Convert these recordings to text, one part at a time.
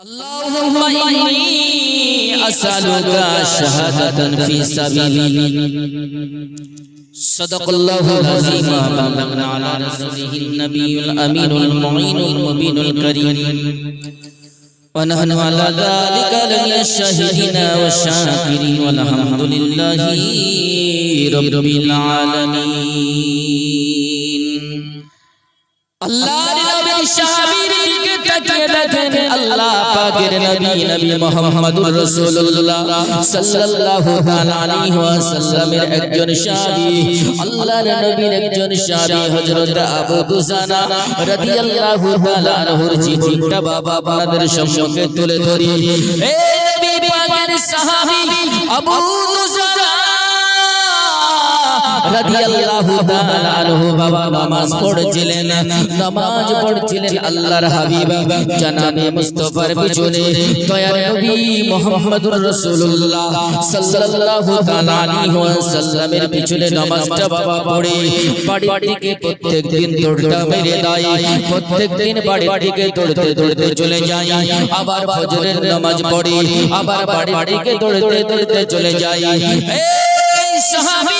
اللهم إني أسألك شهادة في سبيلي صدق الله العظيم وبلغنا على رسوله النبي الأمين المعين المبين الكريم ونحن على ذلك لمن الشاهدين والشاكرين والحمد لله رب العالمين الله رب الشاكرين পাকের নবী নবী মুহাম্মদুর রাসূলুল্লাহ সাল্লাল্লাহু তাআলা আলাইহি ওয়াসাল্লামের একজন সাহাবী, আল্লাহর নবীর একজন সাহাবী হযরত আবু দুজানা রাদিয়াল্লাহু তাআলা আনহুর জীবনটা বাবা আপনাদের সম্মুখে তুলে ধরি। এই নবী পাকের সাহাবী আবু দুজানা রাদিয়াল্লাহু তাআলা আনহু বাবা নামাজ পড়ছিলেন নামাজ পড়ছিলেন আল্লাহর হাবিব জনাবে মুস্তাফার পিছনে দয়ার নবী মুহাম্মদুর রাসূলুল্লাহ সাল্লাল্লাহু তাআলা আলাইহি ওয়াসাল্লামের পিছনে নামাজটা বাবা পড়ে বাড়ি থেকে প্রত্যেকদিন দৌড়টা মেরে দেয় প্রত্যেকদিন বাড়ি থেকে দৌড়তে দৌড়তে চলে যায় আবার ফজরের নামাজ পড়ে আবার বাড়ি থেকে দৌড়তে দৌড়তে চলে যায় এই সাহাবীরা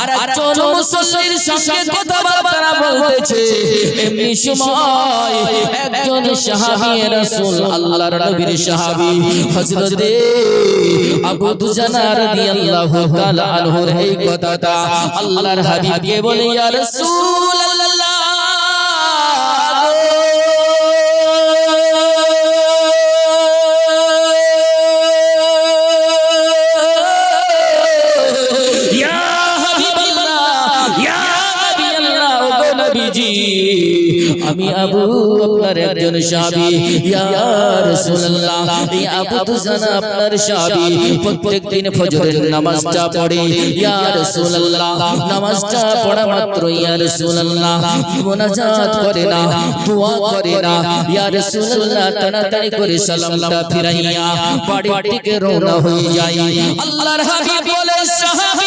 আর একজন মুসল্লির সঙ্গে কথাবার্তা বলতেছে। এমনি সময় একজন সাহাবী রাসূল আল্লাহর নবীর সাহাবী হযরত আবু দুজানা রাদিয়াল্লাহু তাআলা আনহুর এই কথাটা আল্লাহর হাবিবকে বলে ইয়া রাসূলুল্লাহ আপনার একজন সাহাবী ইয়া রাসূলুল্লাহ এই আবু দুজানা আপনার সাহাবী প্রত্যেকদিন ফজরের নামাজটা পড়ে ইয়া রাসূলুল্লাহ নামাজটা পড়া মাত্র ইয়া রাসূলুল্লাহ মুনাজাত করে না দোয়া করে না ইয়া রাসূলুল্লাহ তাড়াতাড়ি করে সালামটা ফিরাইয়া বাড়ি থেকে রওনা হয়ে যায় আল্লাহর হাবিব বলে সাহাবীরা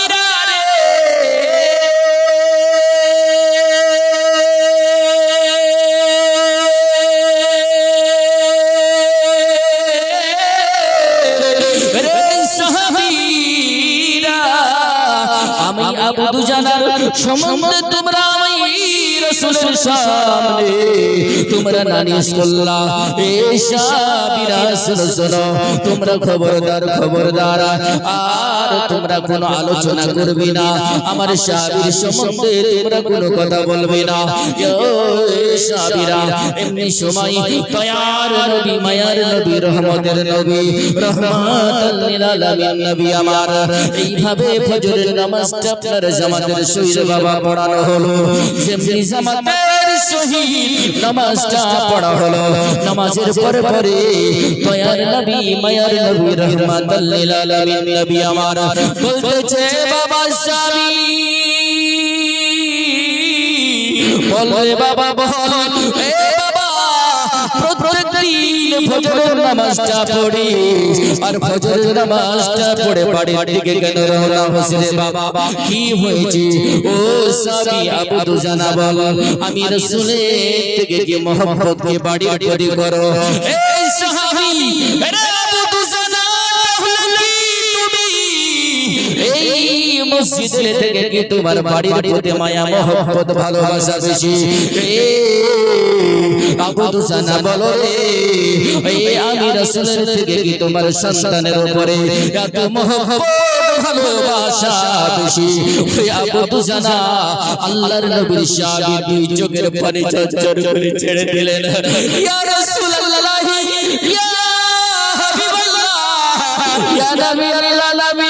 আমি জানার সম্বন্ধে তোমরা রাসূলের সামনে তোমরা নালিশ করলা তোমরা খবরদার খবরদার, আর তোমরা কোনো আলোচনা করবে না। আমার সাহাবীর সম্বন্ধে তোমরা কোনো কথা বলবে না। এমনি সময় আমার। এইভাবে জামাতের সহিত নামাজটা পড়া হলো। নামাজের পরে পরে দয়ার নবী, মায়ার নবী রহমাতাল নবী আমার বলতেছে, বাবা স্বামী বলে বাবা বল ফজরের নামাজটা পড়ি। আর ফজরের নামাজটা পড়ে বাড়ির দিকে কেন রওনা হইছে বাবা। কি হয়েছে? ও সাবি আবু দুজানা বল আমি রাসূলের থেকে কি মোহব্বত কে বাড়ি বাড়ি করো এই সাহাবী রে আবু দুজানা তাহলে তুমি? এই মসজিদের থেকে কি তোমার বাড়ির প্রতি মায়া মোহব্বত ভালোবাসা বেশি? এ আবু দুজানা বলো রে এই আমি রাসূলের থেকে কি তোমার সন্তানের উপরে এত মোহব্বত ভালোবাসা বেশি? ওই আবু দুজানা আল্লাহর নবীর সাহাবী দুই চোখের পানি ঝরঝর করে ছেড়ে দিলেন। ইয়া রাসূলুল্লাহ ইয়া হাবিবাল্লাহ ইয়া নবী আল্লাহ নবী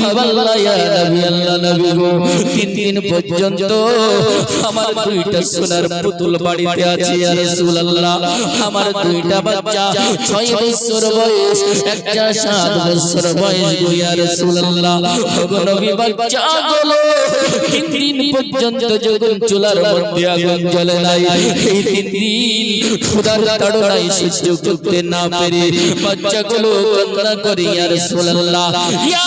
হাবিবাল্লাহ ইয়া নবী আল্লাহ নবী গো তিন দিন পর্যন্ত আমার দুইটা সোনার পুতুল বাড়িতে আছে ইয়া রাসূলুল্লাহ। আমার দুইটা বাচ্চা ছয় বছর বয়স একটা সাত বছর বয়স গো ইয়া রাসূলুল্লাহ। গো নবী বাচ্চা গুলো তিন দিন পর্যন্ত যখন চুলার মধ্যে আগুন জ্বলে নাই এই তিন দিন ক্ষুধার তাড়নায় সহ্য করতে না পেরে বাচ্চাগুলো কান্না করে ইয়া রাসূলুল্লাহ। ইয়া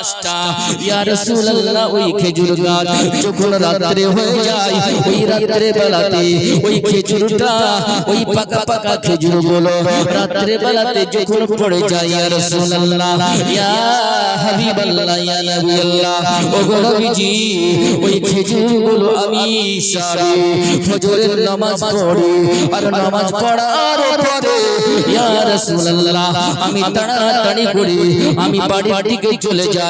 গাছটা ইয়া রাসূলুল্লাহ ওই খেজুর গাছ যখন রাত্রে হয়ে যায় ওই রাত্রে বেলাতে ওই খেজুরটা ওই পাকা পাকা খেজুরগুলো রাত্রে বেলাতে যখন পড়ে যায় ইয়া রাসূলুল্লাহ ইয়া হাবিবাল্লাহ ইয়া নবিয়াল্লাহ ও গো নবীজি ওই খেজুরগুলো আমি সারি ফজরের নামাজ পড়ি আর নামাজ পড়ার পরে ইয়া রাসূলুল্লাহ আমি তাড়াতাড়ি করে আমি বাড়ির দিকে চলে যাই।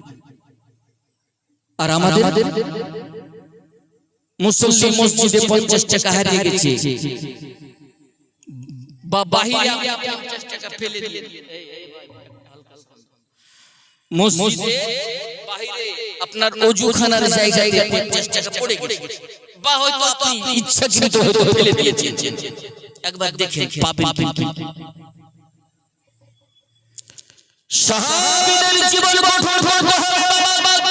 আর আমাদের মুসল্লি মসজিদে পঞ্চাশ টাকা হারিয়ে গেছে। বা বাহিরে 50 টাকা ফেলে দিয়ে মসজিদে বাহিরে আপনার অজুখানার জায়গায় 50 টাকা পড়ে গেছে। বা হয়তো আপনি ইচ্ছাকৃত হয়তো ফেলে দিয়েছেন। একবার দেখেন পাবেন কিন্তু সাহাবীদের জীবন গঠন করতে হবে।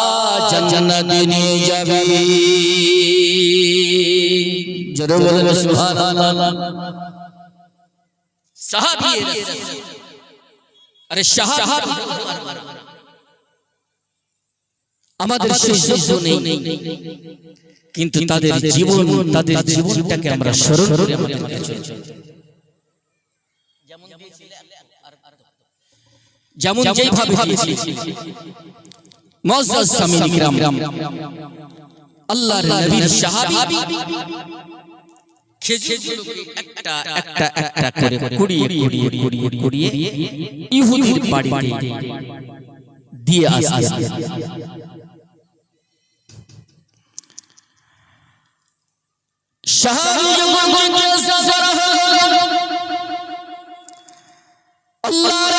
জান্নাতে নিয়ে যাবে। জোরে বলেন সুবহানাল্লাহ। সাহাবী আরে সাহাবী আমাদের নেই। কিন্তু তাদের জীবন তাদের জীবনটাকে আমরা স্মরণ করে আমাদের কাছে যেমন যেইভাবে দিয়েছি মুআজ্জাজ সামিন ইকরাম। আল্লাহর নবীর সাহাবী খেজুরগুলোকে একটা একটা একটা করে কুড়িয়ে কুড়িয়ে কুড়িয়ে কুড়িয়ে ইহুদির বাড়িতে দিয়ে সাহাবী যখন আল্লাহর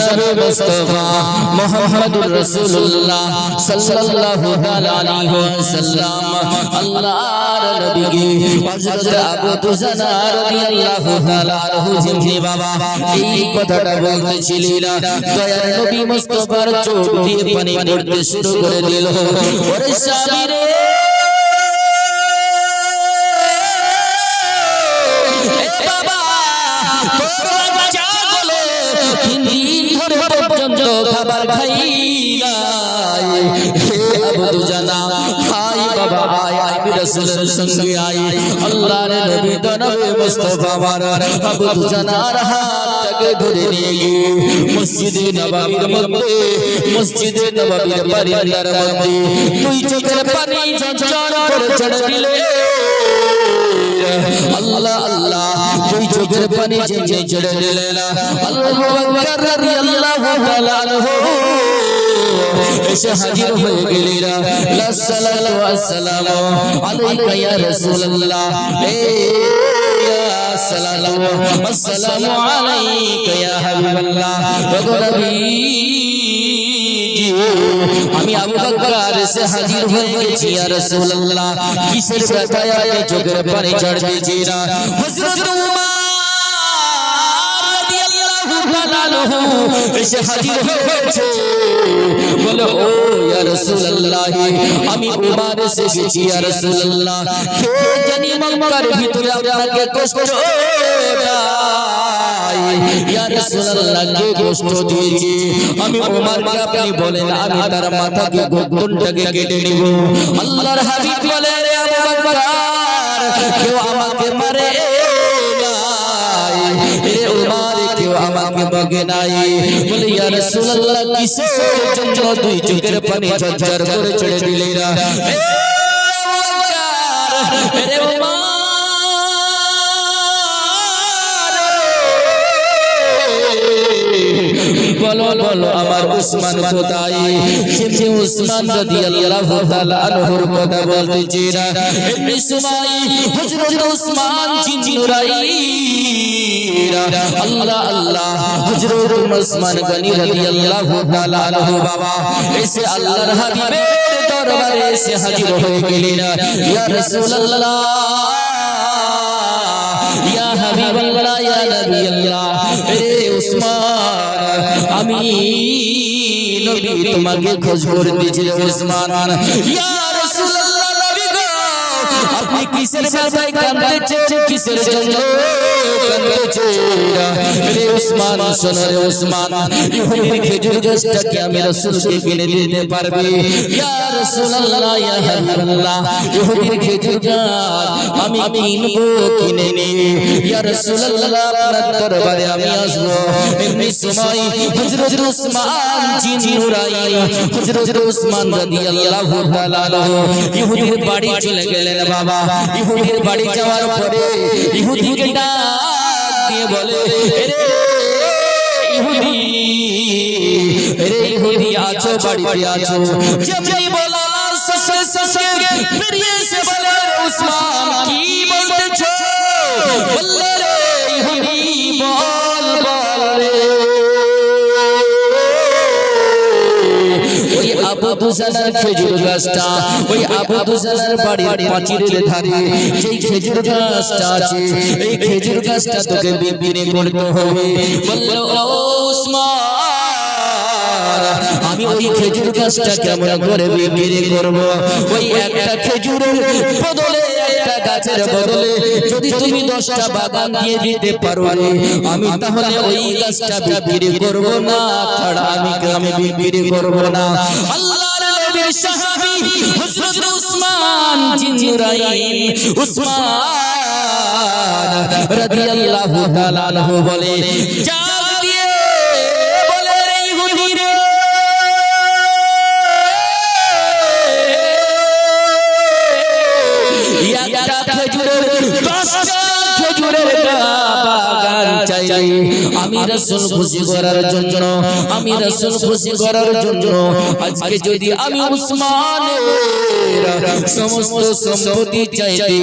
জনাব মুস্তাফা মুহাম্মদুর রাসূলুল্লাহ সাল্লাল্লাহু আলাইহি ওয়াসাল্লাম, আল্লাহর নবী হযরত আবু দুজানা রাদিয়াল্লাহু তাআলা আনহু জিন্নি বাবা, এই কথাটা বলতেছিলেন। দয়ার নবী মুস্তাফার চোখ দিয়ে পানি পড়তে শুরু করে দিল। ওরে স্বামী নাই হে আবু দুজানা হাই আল্লাহ আল্লাহ তুই চোখের পানি ঝেড়ে ছেড়ে দিলে না আল্লাহু আকবার রাদিয়াল্লাহু তাআলা আনহু এসে হাজির হয়ে নবীজি, আমি হাজির হয়ে গেছি ইয়া রাসূলুল্লাহ। কিসের ব্যথায় চোখের পানি ঝাড় উমর এসে হাজির হয়েছে। বলে, ও ইয়া রাসূলুল্লাহ, আমি উমর এসে গেছি ইয়া রাসূলুল্লাহ। কে জানি মক্কার ভিতরে আপনাকে কষ্ট ইয়া রাসূলুল্লাহ, কে কষ্ট দিয়েছে? আমি উমরকে আপনি বলেন, আমি তার মাথাকে গর্দনটাকে কেটে নিব। আল্লাহর হাবিব বলে রে আবু বকর, কেউ আমাকে মারে আমাকে নাই। বলে ইয়া রাসূলুল্লাহ কিসের জন্য দুই চোখের পানি ঝরঝর করে ছেড়ে দিলে উসমান কোথায় যেমনি উসমান রাদিয়াল্লাহু তাআলা আনহুর কথা বলতেছি না এমনি সময় হযরত উসমান জিন্নুরাইরা আল্লাহ আল্লাহ, হযরত উসমান গনি রাদিয়াল্লাহু তাআলা আনহু বাবা, এসে আল্লাহর হাবিবের দরবারে এসে হাজির হয়ে গেলেন। ইয়া রাসূলুল্লাহ, ইয়া হাবিবাল্লাহ, ইয়া রে উসমান আমি নবী তোমাকে খোঁজ করে দিয়েছি উসমান। ইয়া গো আপনি কিসের ব্যথায় কাঁদতেছেন কিসের জন্য কাঁদতেছেন রে উসমান শোনো রে উসমান ইহুদির খেজুর গাছটাকে আমি রাসূলকে কিনে দিতে পারবে ইয়া রাসূলুল্লাহ ইয়া হাবিবাল্লাহ ইহুদির খেজুর গাছ আমি কিনবো কিনে নে ইয়া রাসূলুল্লাহ আপনার দরবারে আমি আসব এমনি সময় হযরত উসমান জিন্নুরাইন হযরত উসমান রাদিয়াল্লাহু তাআলা আনহু ইহুদির বাড়ি চলে গেলেন বাবা। ইহুদির বাড়ি যাওয়ার পরে ইহুদিকে ডাক দিয়ে বলে রে ইহুদি রে ইহুদি, আছো, বাড়িতে আছো। বলা খেজুর গাছটা, ওই বাড়ির ধারে খেজুর গাছটা আছে, এই খেজুর গাছটা তোকে করতে হবে। আমি ওই খেজুর গাছটা কেমন করে বিক্রি করব? ওই একটা খেজুরের বদলে, একটা গাছের বদলে, যদি তুমি দশটা বাগান দিয়ে দিতে পারো আমি তাহলে ওই গাছটা বিক্রি করব না আমি আমি বিক্রি করব না। আল্লাহর নবীর সাহাবী হযরত উসমান জিন্নুরাইন উসমান রাদিয়াল্লাহু তাআলা বলে জাগ রাসূল খুশি করার জন্য আমি রাসূল খুশি করার জন্য আজকে যদি আমি উসমানের সমস্ত সম্পত্তি চাইতে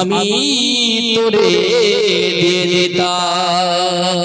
আমি তোরে দিয়ে দিতাম।